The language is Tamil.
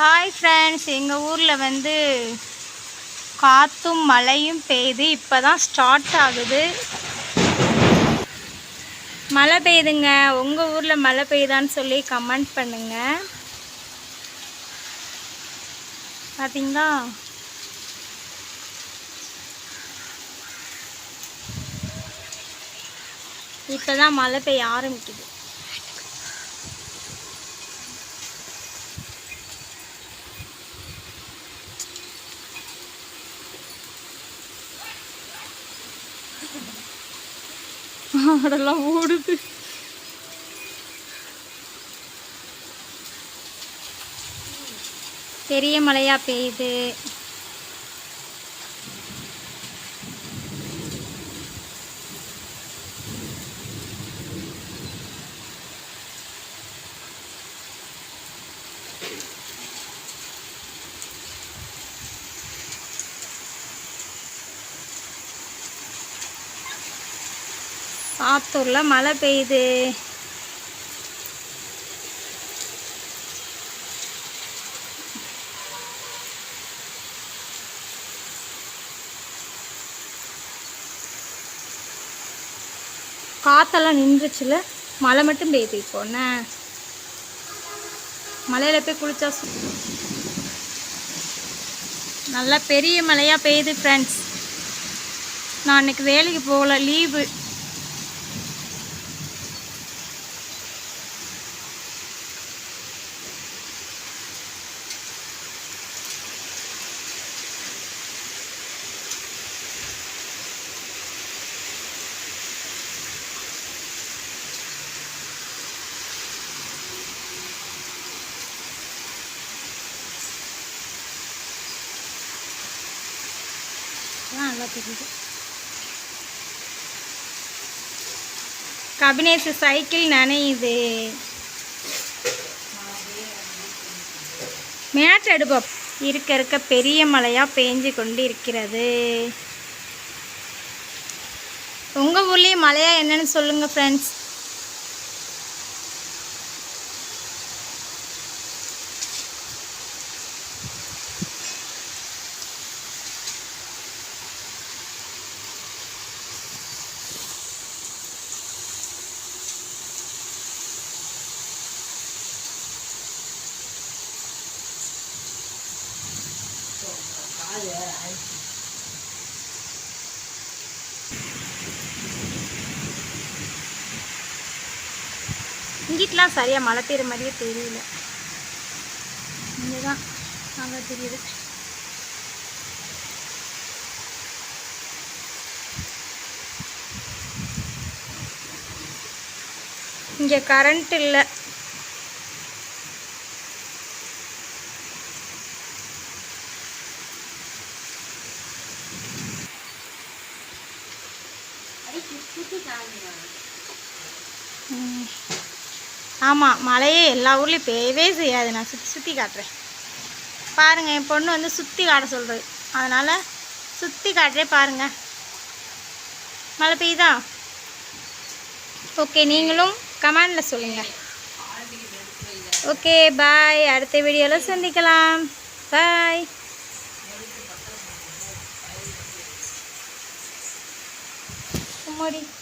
ஹாய் ஃப்ரெண்ட்ஸ் எங்கள் ஊரில் வந்து காற்றும் மழையும் பெய்யுது இப்போ தான் ஸ்டார்ட் ஆகுது. மழை பெய்யுதுங்க உங்கள் ஊரில் மழை பெய்யுதான்னு சொல்லி கமெண்ட் பண்ணுங்கள் பார்த்தீங்களா இப்போ தான் மழை பெய்ய ஆரம்பிக்குது. அதெல்லாம் ஓடுது. பெரிய மழையா பெய்யுது. ஆத்தூரில் மழை பெய்யுது. காத்தெல்லாம் நின்றுச்சுல மழை மட்டும் பெய்யுது இப்போ என்ன? மலையில் போய் குளிச்சா நல்லா பெரிய மழையாக பெய்யுது ஃப்ரெண்ட்ஸ் நான் இன்னைக்கு வேலைக்கு போகல லீவு அதான் நல்லா தெரியுது. கபினேஷ் சைக்கிள் நனையுது. மேட் எடுப்போம். இருக்க இருக்க பெரிய மழையாக பேஞ்சு கொண்டு இருக்கிறது உங்கள் ஊர்லேயும் மழையாக என்னென்னு சொல்லுங்கள் ஃப்ரெண்ட்ஸ் இங்கிட்டலாம் சரியாக மழை பெய்யுற மாதிரியே தெரியல. இங்கே தான் நல்லா தெரியுது. இங்கே கரண்ட் இல்லை. ஆமாம் மழையே எல்லா ஊர்லேயும் பெய்யவே செய்யாது. நான் சுற்றி சுற்றி காட்டுறேன். பாருங்கள் என் பொண்ணு வந்து சுற்றி காட்ட சொல்கிறது அதனால் சுற்றி காட்டுறேன் பாருங்கள் மழை பெய்யுதா? ஓகே நீங்களும் கமெண்டில் சொல்லுங்கள் ஓகே பாய். அடுத்த வீடியோவில் சந்திக்கலாம். பாய். amores?